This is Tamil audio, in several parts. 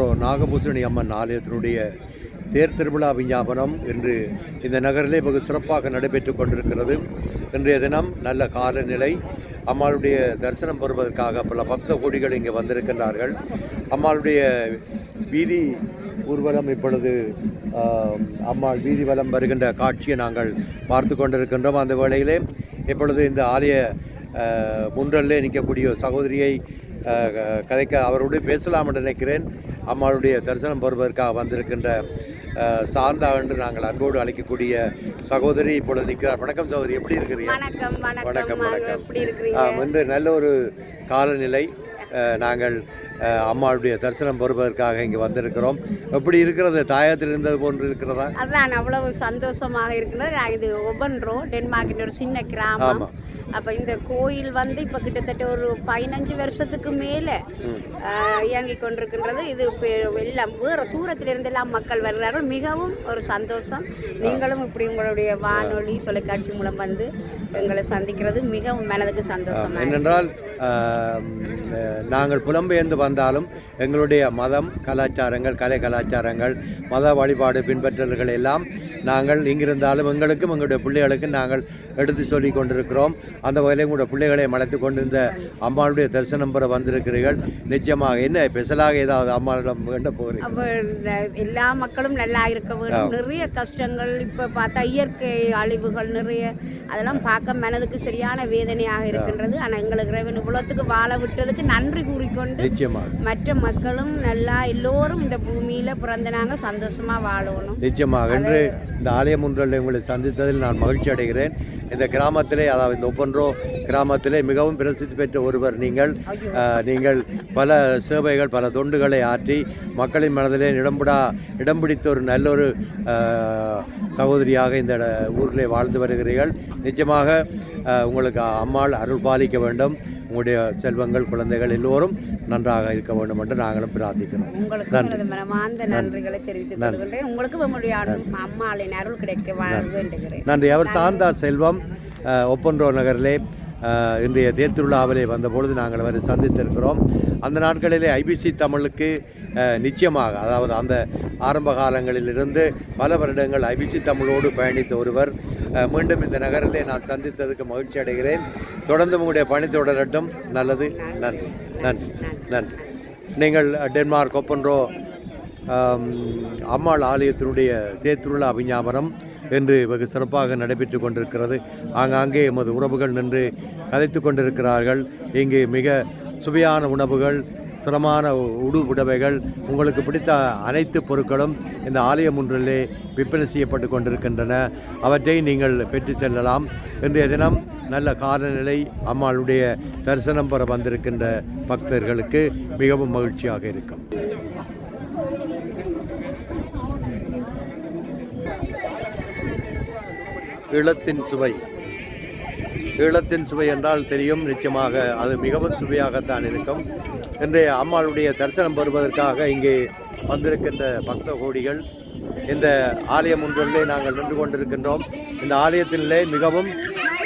ஒப்பன்றோ நாகபூசணி அம்மன் ஆலயத்தினுடைய தேர் திருவிழா விஞ்ஞாபனம் இன்று இந்த நகரிலே வெகு சிறப்பாக நடைபெற்று கொண்டிருக்கிறது. இன்றைய தினம் நல்ல காலநிலை. அம்மாளுடைய தரிசனம் பெறுவதற்காக பல பக்த கோடிகள் இங்கே வந்திருக்கின்றார்கள். அம்மாளுடைய வீதி ஊர்வலம் இப்பொழுது அம்மாள் வீதி வலம் வருகின்ற காட்சியை நாங்கள் பார்த்து கொண்டிருக்கின்றோம். அந்த வேளையிலே இப்பொழுது இந்த ஆலய முன்றல்லே நிற்கக்கூடிய சகோதரியை கதைக்க அவரோடு பேசலாம் என்று நினைக்கிறேன். அம்மாளுடைய தரிசனம் பெறுவதற்காக வந்திருக்கின்ற சாந்தா என்று நாங்கள் அன்போடு அழைக்கக்கூடிய சகோதரி இப்பொழுது நிற்கிறார். வணக்கம் சகோதரி எப்படி இருக்கிறீங்க? வணக்கம் வணக்கம், இன்று நல்ல ஒரு காலநிலை நாங்கள் அஹ், அம்மாளுடைய தரிசனம் பெறுவதற்காக இங்கே வந்திருக்கிறோம். எப்படி இருக்கிறது? தாயத்தில் இருந்தது போன்று இருக்கிறதா? அதான் அவ்வளவு சந்தோஷமாக இருக்கிறது. இது ஒபன்ரோ டென்மார்க்கின் ஒரு சின்ன கிராமம். அப்போ இந்த கோயில் வந்து இப்போ கிட்டத்தட்ட ஒரு பதினஞ்சு வருஷத்துக்கு மேலே இயங்கிக் கொண்டிருக்கின்றது. இது எல்லாம் வேறு தூரத்தில் இருந்து எல்லாம் மக்கள் வருகிறார்கள் மிகவும் ஒரு சந்தோஷம். நீங்களும் இப்படி உங்களுடைய வானொலி தொலைக்காட்சி மூலம் வந்து எங்களை சந்திக்கிறது. மிகவும் மனதுக்கு ஆம், அஹ், நாங்கள் புலம்பெயர்ந்து வந்தாலும் எங்களுடைய மதம் கலாச்சாரங்கள் கலை கலாச்சாரங்கள் மத வழிபாடு பின்பற்றல்கள் எல்லாம் நாங்கள் இங்கிருந்தாலும் எங்களுக்கும் எங்களுடைய பிள்ளைகளுக்கும் நாங்கள் எடுத்து சொல்லி கொண்டிருக்கிறோம். அந்த வகையில் உங்களுடைய பிள்ளைகளை மலைத்து கொண்டு இந்த அம்மாளுடைய தரிசனம் பெற வந்திருக்கிறீர்கள். நிச்சயமாக என்ன ஸ்பெஷலாக ஏதாவது அம்மாளிடம் வேண்ட ந- எல்லா மக்களும் நல்லா இருக்க வேண்டும் நிறைய கஷ்டங்கள் இப்போ பார்த்தா இயற்கை அழிவுகள் நிறைய அதெல்லாம் பார்க்க மனதுக்கு சரியான வேதனையாக இருக்கின்றது. ஆனால் எங்களுக்கு இறைவன் இவ்வளோத்துக்கு வாழ விட்டதுக்கு நன்றி கூறிக்கொண்டு நிச்சயமாக. மற்ற மக்களும் நல்லா எல்லோரும் இந்த பூமியில் பிறந்த நாங்கள் சந்தோஷமாக வாழணும். நிச்சயமாக. என்று இந்த ஆலயம் ஒன்றில் உங்களை சந்தித்ததில் நான் மகிழ்ச்சி அடைகிறேன். இந்த கிராமத்திலே அதாவது இந்த ஒப்பன்றோ கிராமத்திலே மிகவும் பிரசித்தி பெற்ற ஒருவர் நீங்கள். நீங்கள் பல சேவைகள் பல தொண்டுகளை ஆற்றி மக்களின் மனதிலே இடம்பிடா இடம் பிடித்த ஒரு நல்ல ஒரு சகோதரியாக இந்த ஊரிலே வாழ்ந்து வருகிறீர்கள். நிச்சயமாக உங்களுக்கு அம்மாள் அருள் பாலிக்க வேண்டும். உங்களுடைய செல்வங்கள் குழந்தைகள் எல்லோரும் நன்றாக இருக்க வேண்டும் என்று நாங்களும் பிரார்த்திக்கிறோம். உங்களுக்கு மனமார்ந்த நன்றிகளை தெரிவித்துக் கொள்கின்றேன். உங்களுக்கு உங்களுடைய அம்மாளின் அருள் கிடைக்க வாழ வேண்டுகிறேன். நன்றி. அவர் சாந்தா செல்வம் ஒப்பன்றோ நகரிலே இன்றைய தேர்திருவிழாவிலே வந்தபொழுது நாங்கள் அவரை சந்தித்திருக்கிறோம். அந்த நாட்களிலே ஐபிசி தமிழுக்கு நிச்சயமாக அதாவது அந்த ஆரம்ப காலங்களிலிருந்து பல வருடங்கள் அபிஜி தமிழோடு பயணித்த ஒருவர் மீண்டும் இந்த நகரிலே நான் சந்தித்ததுக்கு மகிழ்ச்சி அடைகிறேன். தொடர்ந்து உங்களுடைய பணி தொடரட்டும். நல்லது. நன்றி. நன்றி. நன்றி. நீங்கள் டென்மார்க் ஒப்பன்றோ அம்மாள் ஆலயத்தினுடைய தேர்திருவிழா அபிஞாபனம் என்று வெகு சிறப்பாக நடைபெற்று கொண்டிருக்கிறது. ஆங்காங்கே எமது உறவுகள் நின்று கதைத்து கொண்டிருக்கிறார்கள். இங்கு மிக சுவையான உணவுகள் சிரமான உடுபுடவைகள் உங்களுக்கு பிடித்த அனைத்து பொருட்களும் இந்த ஆலயம் ஒன்றிலே விற்பனை செய்யப்பட்டு கொண்டிருக்கின்றன. அவற்றை நீங்கள் பெற்று செல்லலாம். இன்றைய தினம் நல்ல காலநிலை அம்மாளுடைய தரிசனம் பெற வந்திருக்கின்ற பக்தர்களுக்கு மிகவும் மகிழ்ச்சியாக இருக்கும். ஈழத்தின் சுவை. ஈழத்தின் சுவை என்றால் தெரியும். நிச்சயமாக அது மிகவும் சுவையாகத்தான் இருக்கும். இன்றைய அம்மாளுடைய தரிசனம் பெறுவதற்காக இங்கே வந்திருக்கின்ற பக்த கோடிகள் இந்த ஆலயம் ஒன்றிலே நாங்கள் நின்று கொண்டிருக்கின்றோம். இந்த ஆலயத்திலே மிகவும்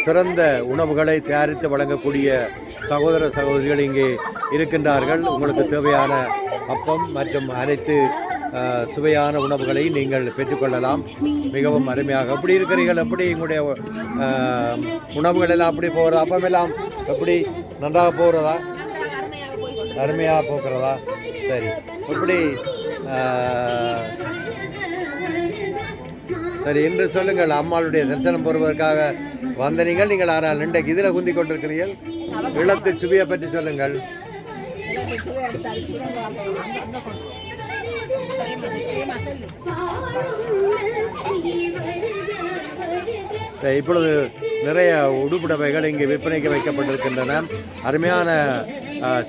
சிறந்த உணவுகளை தயாரித்து வழங்கக்கூடிய சகோதர சகோதரிகள் இங்கே இருக்கின்றார்கள். உங்களுக்கு தேவையான அப்பம் மற்றும் அனைத்து சுவையான உணவுகளை நீங்கள் பெற்றுக்கொள்ளலாம். மிகவும் அருமையாக. எப்படி இருக்கிறீர்கள்? எப்படி உங்களுடைய உணவுகள் எல்லாம் அப்படி போகிற அப்பமெல்லாம் எப்படி நன்றாக போகிறதா அருமையாக போக்குறதா? சரி. எப்படி சரி என்று சொல்லுங்கள் அம்மாளுடைய தரிசனம் பெறுவதற்காக வந்த நீங்கள் நீங்கள் ஆனால் இன்றைக்கு இதில் குந்தி கொண்டிருக்கிறீர்கள். இளத்து சுவையை பற்றி சொல்லுங்கள். இப்பொழுது நிறைய உடுப்புடவைகள் இங்கே விற்பனைக்கு வைக்கப்பட்டிருக்கின்றன. அருமையான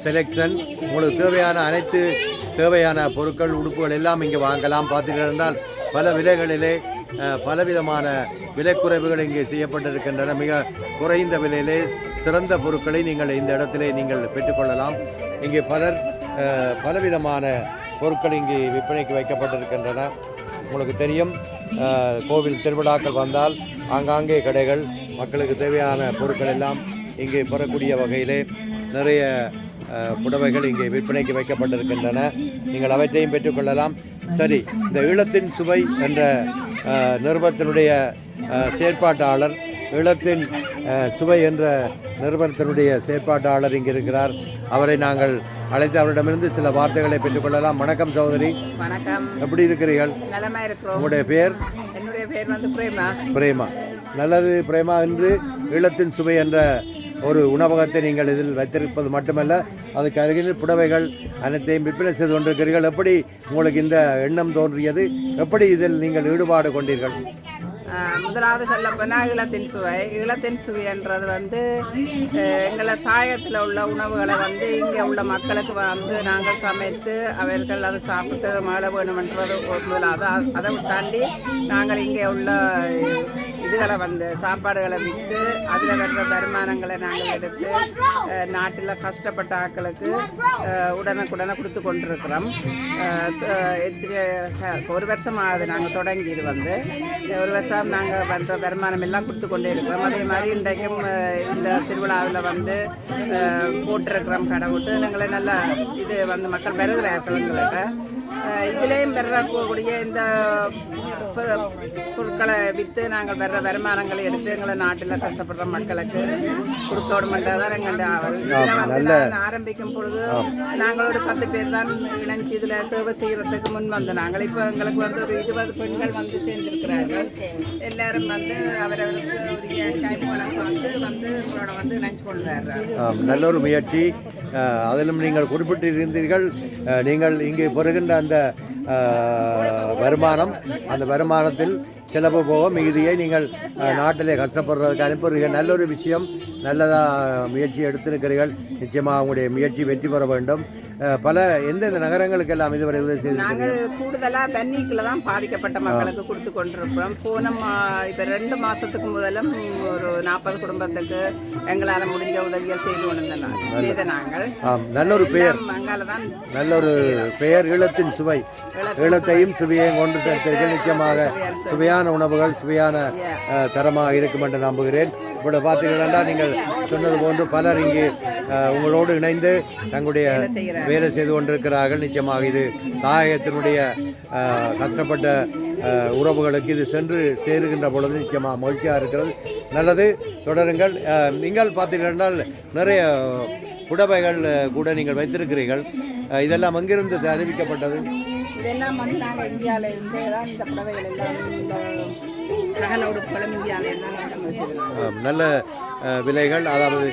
செலெக்ஷன் உங்களுக்கு தேவையான அனைத்து தேவையான பொருட்கள் உடுப்புகள் எல்லாம் இங்கே வாங்கலாம். பார்த்தீர்கள் என்றால் பல விலைகளிலே பலவிதமான விலைக்குறைவுகள் இங்கே செய்யப்பட்டிருக்கின்றன. மிக குறைந்த விலையிலே சிறந்த பொருட்களை நீங்கள் இந்த இடத்திலே நீங்கள் பெற்றுக்கொள்ளலாம். இங்கே பலர் பலவிதமான பொருட்கள் இங்கே விற்பனைக்கு வைக்கப்பட்டிருக்கின்றன. உங்களுக்கு தெரியும் கோவில் திருவிழாக்கள் வந்தால் ஆங்காங்கே கடைகள் மக்களுக்கு தேவையான பொருட்கள் எல்லாம் இங்கே பெறக்கூடிய வகையிலே நிறைய புடவைகள் இங்கே விற்பனைக்கு வைக்கப்பட்டிருக்கின்றன. நீங்கள் அவற்றையும் பெற்றுக்கொள்ளலாம் சரி இந்த ஈழத்தின் சுவை என்ற நிறுவனத்தினுடைய செயற்பாட்டாளர் ஈழத்தின் சுவை என்ற நிறுவனத்தினுடைய செயற்பாட்டாளர் இங்கே இருக்கிறார். அவரை நாங்கள் அழைத்து அவரிடமிருந்து சில வார்த்தைகளை பெற்றுக்கொள்ளலாம் வணக்கம் சகோதரி. வணக்கம். எப்படி இருக்கிறீர்கள்? உங்களுடைய பேர்? என்னுடைய பேர் வந்து பிரேமா. பிரேமா. நல்லது பிரேமா என்று ஈழத்தின் சுவை என்ற ஒரு உணவகத்தை நீங்கள் இதில் வைத்திருப்பது மட்டுமல்ல அதுக்கு அருகில் புடவைகள் அனைத்தையும் விற்பனை செய்து கொண்டிருக்கிறீர்கள். எப்படி உங்களுக்கு இந்த எண்ணம் தோன்றியது? எப்படி இதில் நீங்கள் ஈடுபாடு கொண்டீர்கள்? முதலாவது சொல்ல போனால் ஈழத்தின் சுவை. ஈழத்தின் சுவைன்றது வந்து எங்களை தாயத்தில் உள்ள உணவுகளை வந்து இங்கே உள்ள மக்களுக்கு வந்து நாங்கள் சமைத்து அவர்கள் அதை சாப்பிட்டு மழை வேணுமென்றது முதலாவது. அதை தாண்டி நாங்கள் இங்கே உள்ள இதுகளை வந்து சாப்பாடுகளை விற்று அதில் வர்ற வருமானங்களை நாங்கள் எடுத்து நாட்டில் கஷ்டப்பட்ட ஆக்களுக்கு உடனுக்குடனே கொடுத்து கொண்டிருக்கிறோம். ஒரு வருஷம் ஆகுது நாங்கள் தொடங்கி இது வந்து. ஒரு வருஷம் நாங்கள் வந்த வருமானம் எல்லாம் கொடுத்து கொண்டே இருக்கிறோம். அதே மாதிரி இன்றைக்கும் இந்த திருவிழாவில் வந்து போட்டிருக்கிறோம் கடை விட்டு எங்களை நல்லா இது வந்து மக்கள் பெறுகிறார்கள் எங்களுக்கு. இதுலேயும் பெறக்கூடிய இந்த பொ- பொருட்களை விற்று நாங்கள் பெற வருமானங்களை எடுத்து எங்களை நாட்டில் கஷ்டப்படுற மக்களுக்கு கொடுக்கணுமென்றதான் எங்களுடைய வந்து ஆரம்பிக்கும் பொழுது நாங்கள் ஒரு பத்து பேர் தான் இணைஞ்சு இதில் சேவை செய்கிறதுக்கு முன் வந்து நாங்கள். இப்போ எங்களுக்கு வந்து ஒரு இருபது பெண்கள் வந்து சேர்ந்திருக்கிறார்கள். எல்லாரும் வந்து அவரவருக்கு உரிய டைம்களை பார்த்து வந்து உங்களோட வந்து இணைஞ்சு கொண்டு நல்ல ஒரு முயற்சி. அதிலும் நீங்கள் குறிப்பிட்டிருந்தீர்கள். நீங்கள் இங்கே பெறுகின்ற அந்த அஹ், வருமானம் அந்த வருமானத்தில் செலவு போக மிகுதியை நீங்கள் நாட்டிலே கஷ்டப்படுறதுக்கு அனுப்புறீர்கள் நல்ல ஒரு விஷயம் நல்லதாக முயற்சி எடுத்திருக்கிறீர்கள். நிச்சயமாக உங்களுடைய முயற்சி வெற்றி பெற வேண்டும். பல எந்தெந்த நகரங்களுக்கெல்லாம் இதுவரை உதவி நாங்கள் கூடுதலாக தண்ணிக்குள்ள தான் பாதிக்கப்பட்ட மக்களுக்கு கொடுத்து கொண்டிருக்கிறோம். போன மா இப்போ ரெண்டு மாதத்துக்கு முதலும் ஒரு நாற்பது குடும்பத்துக்கு எங்களால் முடிஞ்ச உதவிகள் செய்து கொண்டிருந்தோம் செய்த நாங்கள். நல்ல ஒரு பெயர். தான் நல்ல ஒரு பெயர் ஈழத்தின் சுவை. ஈழத்தையும் சுவையையும் கொண்டு சேர்த்தீர்கள். நிச்சயமாக சுவையான சுவையான உணவுகள் சுவையான தரமாக இருக்கும் என்று நம்புகிறேன். இப்படி பார்த்தீங்கன்னா நீங்கள் சொன்னது போன்று பலர் இங்கு உங்களோடு இணைந்து தங்களுடைய வேலை செய்து கொண்டிருக்கிறார்கள். நிச்சயமாக இது தாயகத்தினுடைய கஷ்டப்பட்ட உறவுகளுக்கு இது சென்று சேருகின்ற பொழுது நிச்சயமாக மகிழ்ச்சியாக இருக்கிறது. நல்லது தொடருங்கள். நீங்கள் பார்த்தீங்கன்னா நிறைய புடவைகள் கூட நீங்கள் வைத்திருக்கிறீர்கள். இதெல்லாம் அங்கிருந்து அறிவிக்கப்பட்டது? இதெல்லாம் வந்து நாங்கள் இந்தியாவில இருந்து தான் இந்த புடவைகள் எல்லாம் இந்த சகல உடுப்புகளும் இந்தியாவில இருந்தால் நாங்கள் வச்சிருக்கோம் அஹ், நல்ல விலைகள் அதாவது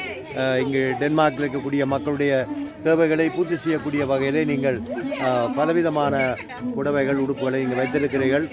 இங்கு டென்மார்க்கில் இருக்கக்கூடிய மக்களுடைய தேவைகளை பூர்த்தி செய்யக்கூடிய வகையிலே நீங்கள் பலவிதமான புடவைகள் உடுப்புகளை இங்கு வைத்திருக்கிறீர்கள்.